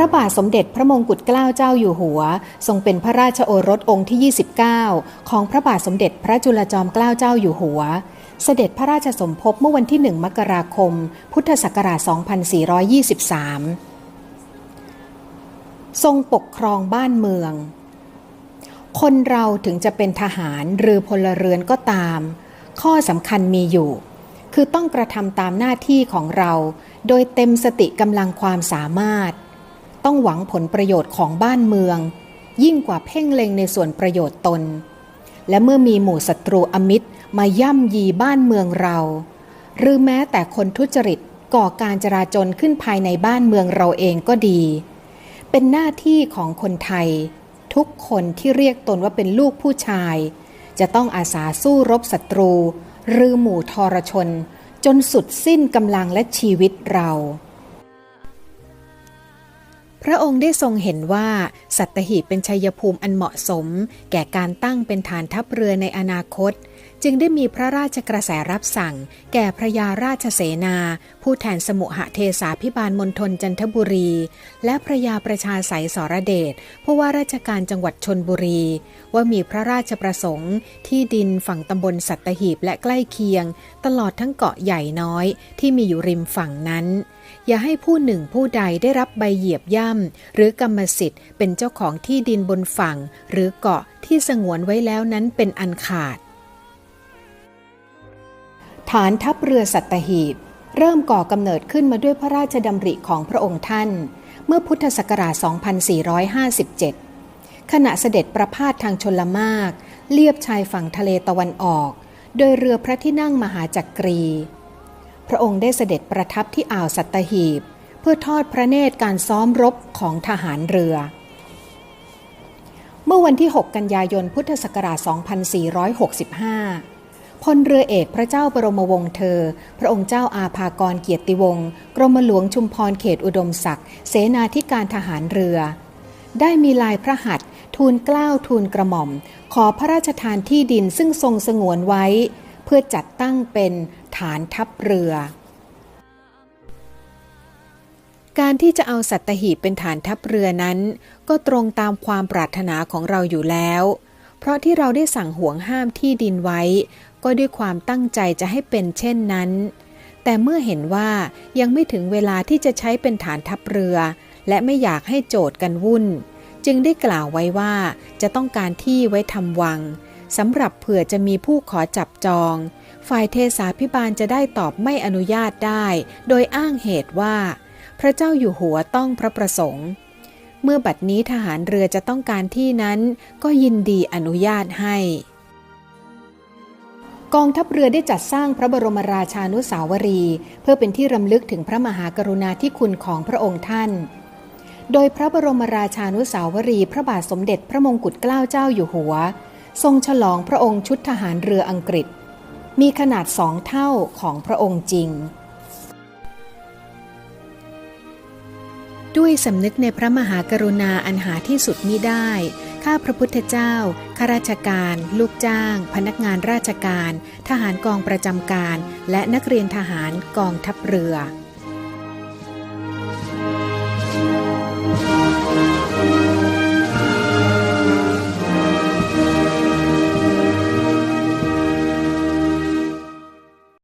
ระบาทสมเด็จพระมงกุฎเกล้าเจ้าอยู่หัว ทรงเป็นพระราชโอรสองค์ที่ 29 ของพระบาทสมเด็จพระจุลจอมเกล้าเจ้าอยู่หัว เสด็จพระราชสมภพเมื่อวันที่ 1 มกราคม พุทธศักราช 2423 ทรงปกครองบ้านเมือง คนเราถึงจะเป็นทหารหรือพลเรือนก็ตาม ข้อสำคัญมีอยู่คือต้องกระทำตามหน้าที่ของเรา โดยเต็มสติกำลังความสามารถ ต้องหวังผลประโยชน์ของบ้านเมือง ยิ่งกว่าเพ่งเล็งในส่วนประโยชน์ตน และเมื่อมีหมู่ศัตรูอมิตรมาย่ำยีบ้านเมืองเรา หรือแม้แต่คนทุจริตก่อการจราจนขึ้นภายในบ้านเมืองเราเองก็ดี เป็นหน้าที่ของคนไทย ทุกคนที่เรียกตนว่าเป็นลูกผู้ชาย จะต้องอาสาสู้รบศัตรู หรือหมู่ทรชน จนสุดสิ้นกำลังและชีวิตเรา พระองค์ได้ทรงเห็นว่า สัตหีบเป็นชัยภูมิอันเหมาะสม แก่การตั้งเป็นฐานทัพเรือในอนาคต จึงได้มีพระราชกระแสรับสั่ง แก่พระยาราชเสนา ผู้แทนสมุหเทสาพิบาลมณฑลจันทบุรี และพระยาประชาสายสรเดชผู้ว่าราชการจังหวัดชนบุรี ว่ามีพระราชประสงค์ที่ดินฝั่งตำบลสัตหีบและใกล้เคียง ตลอดทั้งเกาะใหญ่น้อยที่มีอยู่ริมฝั่งนั้น อย่าให้ผู้หนึ่งผู้ใดได้รับใบเหยียบย่ำหรือกรรมสิทธิ์เป็นเจ้าของที่ดินบนฝั่ง หรือเกาะที่สงวนไว้แล้วนั้นเป็นอันขาด ฐานทัพเรือสัตหีบ เริ่มก่อกำเนิดขึ้นมาด้วยพระราชดำริของพระองค์ท่าน เมื่อพุทธศักราช 2457 ขณะเสด็จประพาสทางชนละมากเลียบชายฝั่งทะเลตะวันออก โดยเรือพระที่นั่งมหาจักรี พระองค์ได้เสด็จประทับที่อ่าวสัตหีบ เพื่อทอดพระเนตรการซ้อมรบของทหารเรือ เมื่อวันที่ 6 กันยายนพุทธศักราช 2465 พลเรือเอกพระเจ้าบรมวงศ์เธอ พระองค์เจ้าอาภากรเกียรติวงศ์กรมหลวงชุมพรเขตอุดมศักดิ์เสนาธิการทหารเรือ ได้มีลายพระหัตถ์ทูลกล้าวทูลกระหม่อม ขอพระราชทานที่ดินซึ่งทรงสงวนไว้ เพื่อจัดตั้งเป็นฐานทัพเรือ การที่จะเอาสัตหีบเป็นฐานทัพเรือนั้น ก็ตรงตามความปรารถนาของเราอยู่แล้ว เพราะที่เราได้สั่งห่วงห้ามที่ดินไว้ ก็ด้วยความตั้งใจจะให้เป็นเช่นนั้น แต่เมื่อเห็นว่ายังไม่ถึงเวลาที่จะใช้เป็นฐานทัพเรือ และไม่อยากให้โจทย์กันวุ่น จึงได้กล่าวไว้ว่าจะต้องการที่ไว้ทำวังสำหรับเผื่อจะมีผู้ขอจับจอง ฝ่ายเทสาพิบาลจะได้ตอบไม่อนุญาตได้ โดยอ้างเหตุว่า พระเจ้าอยู่หัวต้องพระประสงค์ เมื่อบัดนี้ทหารเรือจะต้องการที่นั้น ก็ยินดีอนุญาตให้ กองทัพเรือได้จัดสร้างพระบรมราชานุสาวรี เพื่อเป็นที่รำลึกถึงพระมหากรุณาธิคุณของพระองค์ท่าน โดยพระบรมราชานุสาวรี พระบาทสมเด็จพระมงกุฎเกล้าเจ้าอยู่หัว ทรงฉลองพระองค์ชุดทหารเรืออังกฤษ มีขนาดสองเท่าของพระองค์จริง ด้วยสำนึกในพระมหากรุณาอันหาที่สุดมิได้ ข้าพระพุทธเจ้า ข้าราชการ ลูกจ้าง พนักงานราชการ ทหารกองประจำการ และนักเรียนทหารกองทัพเรือ